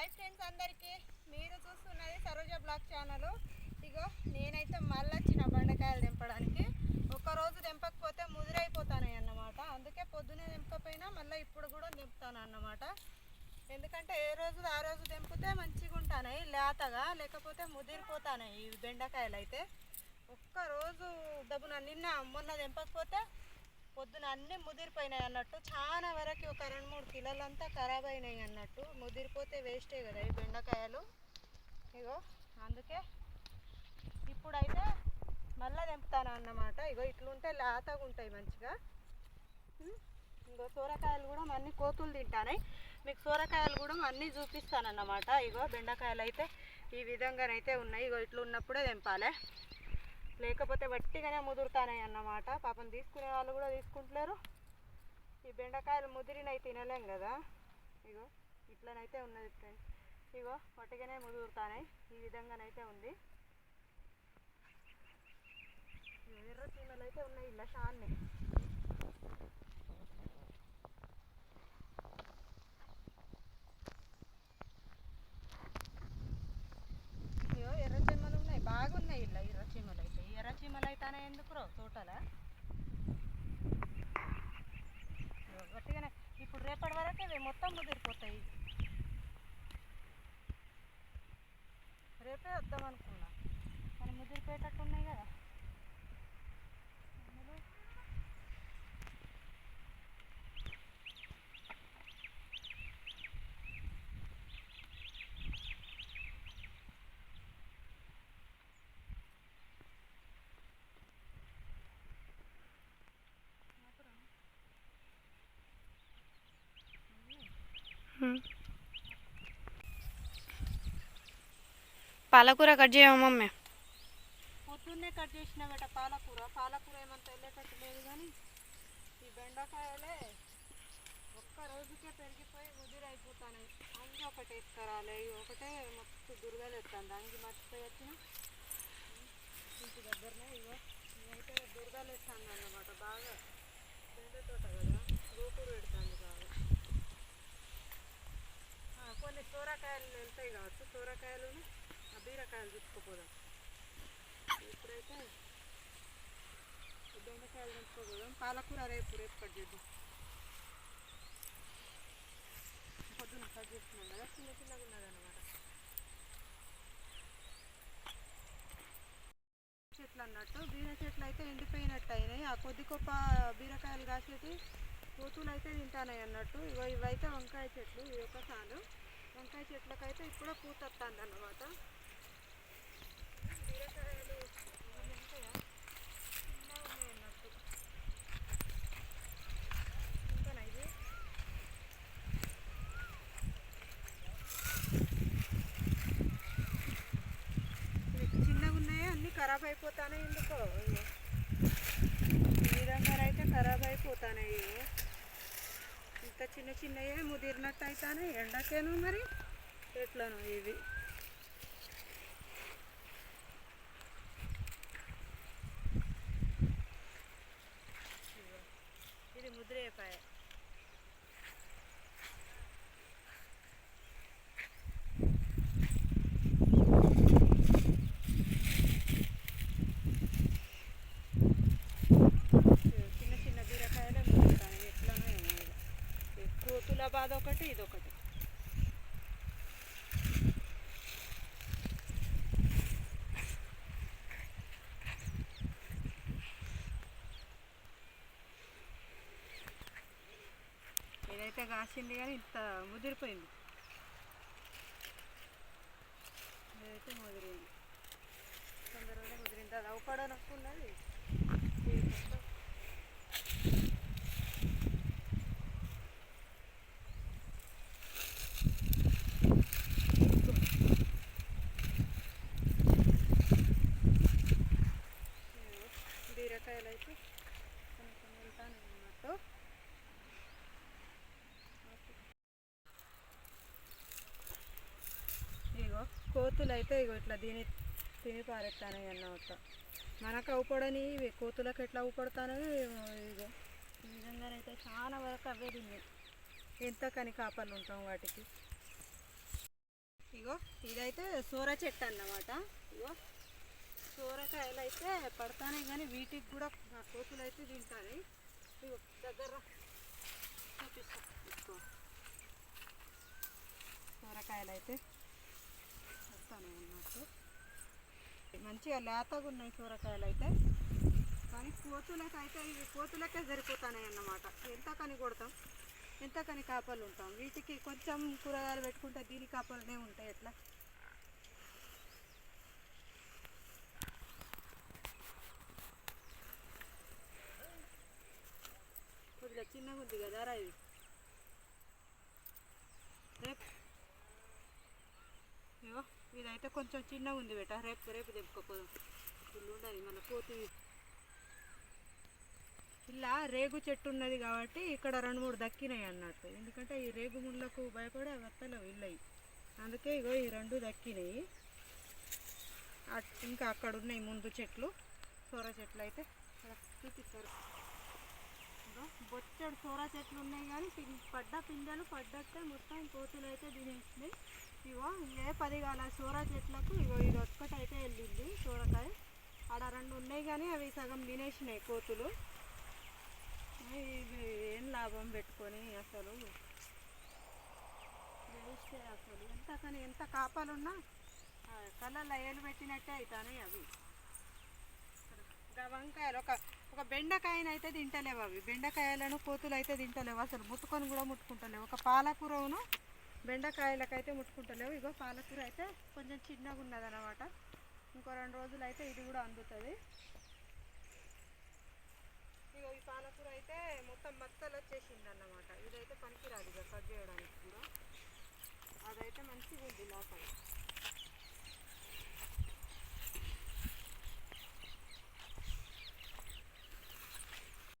Hi friends అందరికీ. మీరు చూస్తున్నది సరోజ బ్లాగ్ ఛానల్ ఇగో నేనైతే మళ్ళీ వచ్చిన బండకాయలు తెంపడానికి. ఒక రోజు తెంపకపోతే ముదిరైపోతాయి అన్నమాట. అందుకే పొద్దునే తెంపకపోయినా మళ్ళీ ఇప్పుడు కూడా తెంపుతాను అన్నమాట. ఎందుకంటే ఏ రోజు ఆ రోజు తెంపితే మంచిగా ఉంటానాయి లేతగా లేకపోతే ముదిరిపోతానాయి ఈ బెండకాయలు అయితే. ఒక్క రోజు దబ్బున నిన్న మొన్న తెంపకపోతే పొద్దున అన్నీ ముదిరిపోయినాయి అన్నట్టు. చాలా వరకు ఒక రెండు మూడు కిలోలంతా ఖరాబ్ అయినాయి అన్నట్టు. ముదిరిపోతే వేస్టే కదా ఈ బెండకాయలు. ఇగో అందుకే ఇప్పుడైతే మళ్ళీ తెంపుతాను అన్నమాట. ఇగో ఇట్లుంటే లేతగా ఉంటాయి మంచిగా. ఇంకో ఇగో సోరకాయలు కూడా అన్ని కోతులు తింటాయి మీకు సోరకాయలు కూడా అన్నీ చూపిస్తానన్నమాట. ఇగో బెండకాయలు అయితే ఈ విధంగానైతే ఉన్నాయి. ఇగో ఇట్లా ఉన్నప్పుడే తెంపాలి. లేకపోతే వట్టిగానే ముదురుతానాయి అన్నమాట పాపం తీసుకునే వాళ్ళు కూడా తీసుకుంటలేరు. ఈ బెండకాయలు ముదిరినవి తినలేం కదా. ఇగో ఇట్లనైతే ఉన్నది ఫ్రెండ్స్. ఇగో వట్టిగానే ముదురుతానాయి. ఈ విధంగానైతే ఉంది. ఎర్ర చీమలు అయితే ఉన్నాయి ఇలా షాన్ని ఇగో ఎర్ర చీమలు ఉన్నాయి బాగున్నాయి ఇలా ఎర్ర చీమలు అయితే ఈ ఎర్ర చీమలు అయితేనే ఎందుకు రో తోటలా? గట్టిగానే ఇప్పుడు రేపటి వరకు ఇవి మొత్తం ముదిరిపోతాయి. రేపే వద్దాం అనుకున్నా. కానీ ముదిరిపోయేటట్టు ఉన్నాయి కదా. పాలకూర కట్ చేయమా మమ్మీ పొద్దున్నే కట్ చేసిన బెట పాలకూర పాలకూర ఏమంత వెళ్ళేటట్టు లేదు కానీ ఈ బెండకాయలే ఒక్క రోజుకే పెరిగిపోయి ముదిరి అయిపోతాయి అంగి ఒకటి వేసుకురాలి ఇవి ఒకటే మొత్తం దుర్గలు ఎత్తాను అంగి మర్చిపోయి వచ్చిన ఇంటి దగ్గరనే ఇగో ఇవైతే దుర్గలు ఎత్తాను అన్నమాట బాగా బెండ తోట కదా గోకూరు పెడతాను బాగా ఆ, కొన్ని సోరకాయలు వెళ్తాయి కావచ్చు సోరకాయలు ఆ బీరకాయలు తీసుకుపోదాం ఇప్పుడైతే దొండకాయలు బెండకాయలు పాలకూర రేపు రేపు కట్ చేద్దాం. పొద్దున్న కట్ చేస్తున్నాం కదా చిన్న చిన్నగా ఉన్నది అనమాట చెట్లు అన్నట్టు బీర చెట్లు అయితే ఎండిపోయినట్టు అయినాయి. ఆ కొద్ది గొప్ప బీరకాయలు కాసేటి కోతులు అయితే తింటానాయి అన్నట్టు. ఇగో ఇవైతే వంకాయ చెట్లు ఇవి ఒక సాలు వంకాయ చెట్లకైతే ఇప్పుడే పూత వస్తుంది అన్నమాట బీరకాయలు ఇవన్నీ ఉంటాయా చిన్నగా ఉన్నాయి అన్నట్టు ఇంతనా ఇది ఇవి చిన్నగా ఉన్నాయా అన్నీ ఖరాబ్ అయిపోతానే ఎందుకో? ఇగో. ఈ విధంగా అయితే ఖరాబ్ అయిపోతాయి ఇంత చిన్న చిన్నయే ముదిరినట్టు అవుతానే ఎండకేను మరి? ఎట్లను ఇవి ఇగో. ఇది ముద్రేపాయ చిన్న చిన్న బీరకాయలే ముదురుతాయి ఎట్లనో ఏమో ఇక. ఈ కోతుల ఇదొకటి. ఇదైతే కాసింది కానీ ఇంత ముదిరిపోయింది. ఇదైతే ముదిరింది. తొందరగా ముదిరింది. అది అవపడనట్టున్నది నొప్పి ఉన్నది. బీరకాయలు అయితే కొన్ని వెళ్తాను అన్నట్టు ఇగో కోతులు అయితే ఇగో ఇట్లా దీని తిని పారేస్తానవి అన్నమాట. మనకు అవుపడని ఇవి కోతులకు ఎట్లా అవుపడతానో ఇగో. ఈ విధంగానైతే చాలా వరకు అవే తిన్నాయి. ఎంత కని కాపలు ఉంటాం వాటికి. ఇగో ఇదైతే సోర చెట్టు అన్నమాట. ఇగో సోరకాయలు అయితే పడతానే కానీ వీటికి కూడా కోతులు అయితే తింటాయి ఇగో దగ్గర చూపిస్తా సోరకాయలు అయితే వస్తాను అన్నట్టు మంచిగా లేతగా ఉన్నాయి సోరకాయలు అయితే. కానీ కోతులకు అయితే ఇవి కోతులకే సరిపోతాయి అన్నమాట. ఎంత కని కొడతాం? ఎంతకని కాపలు ఉంటాం? వీటికి కొంచెం కూరగాయలు పెట్టుకుంటే దీని కాపలనే ఉంటాయి ఎట్లా? కొద్దిగా చిన్నగా ఉంది కదా రా ఇది. రేపు ఇదైతే కొంచెం చిన్నగా ఉంది బేట. రేపు రేపు తెప్పుకోపోదాం ఇల్లు ఉండదు మన కోతి ఇలా రేగు చెట్టు ఉన్నది కాబట్టి ఇక్కడ రెండు మూడు దక్కినాయి అన్నట్టు. ఎందుకంటే ఈ రేగు ముళ్ళకు భయపడే వత్తలేవు ఇల్లయి అందుకే ఇగో ఈ రెండు దక్కినాయి. ఇంకా అక్కడ ఉన్నాయి ముందు చెట్లు. సోర చెట్లు అయితే చూపిస్తారు. బొచ్చడు సోర చెట్లు ఉన్నాయి కానీ పడ్డ పిందెలు పడ్డట్టే మొత్తం కోతులు అయితే తినేసినాయి ఇగో ఏ పదిగాల సోర చెట్లకు ఇగో ఇది ఒక్కటైతే వెళ్ళింది సోరకాయ. ఆడ రెండు ఉన్నాయి కానీ అవి సగం తినేసినాయి కోతులు. ఇది ఏం లాభం పెట్టుకొని అసలు? వేస్తే అసలు. ఎంత కానీ ఎంత కాపాలున్నా ఆ, కళ్ళల్లో ఏలు పెట్టినట్టే అవుతాయి అవి. వంకాయలు ఒక ఒక బెండకాయనైతే తింటలేవు అవి. బెండకాయలను కోతులు అయితే తింటలేవు. అసలు ముట్టుకొని కూడా ముట్టుకుంటలేవు. ఒక పాలకూరను బెండకాయలకైతే ముట్టుకుంటలేవు. ఇగో పాలకూర అయితే కొంచెం చిన్నగా ఉన్నది అనమాట ఇంకో రెండు రోజులు అయితే ఇది కూడా అందుతుంది. ఇగో ఈ పాలకూర అయితే మొత్తం మత్తలు వచ్చేసింది అన్నమాట ఇదైతే పనికిరాదు ఇక కట్ చేయడానికి కూడా. అదైతే మంచిగా ఉంది లోపల.